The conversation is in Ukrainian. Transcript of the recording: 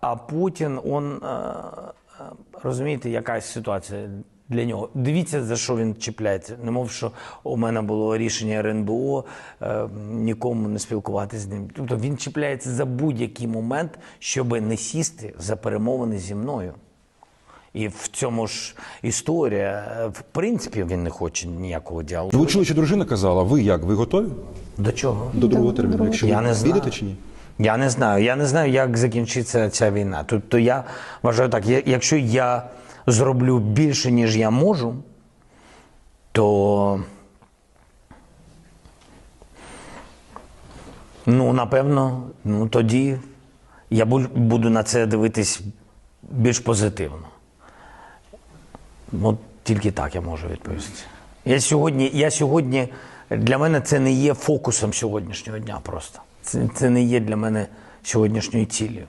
а Путін, он, е, е, розумієте, яка ситуація для нього. Дивіться, за що він чіпляється. Не мов, що у мене було рішення РНБО е, нікому не спілкуватися з ним. Тобто він чіпляється за будь-який момент, щоб не сісти за перемовини зі мною. І в цьому ж історія. В принципі, він не хоче ніякого діалогу. Ви чули, що дружина казала, ви як? Ви готові До чого? до другого терміну? Якщо Я ви не знаю. чи ні? Я не знаю. Я не знаю, як закінчиться ця війна. Тобто я вважаю так, якщо я зроблю більше, ніж я можу, то ну, напевно, ну тоді я буду на це дивитись більш позитивно. От тільки так я можу відповісти. Я сьогодні, я сьогодні, для мене це не є фокусом сьогоднішнього дня просто. Це, це не є для мене сьогоднішньою цілею.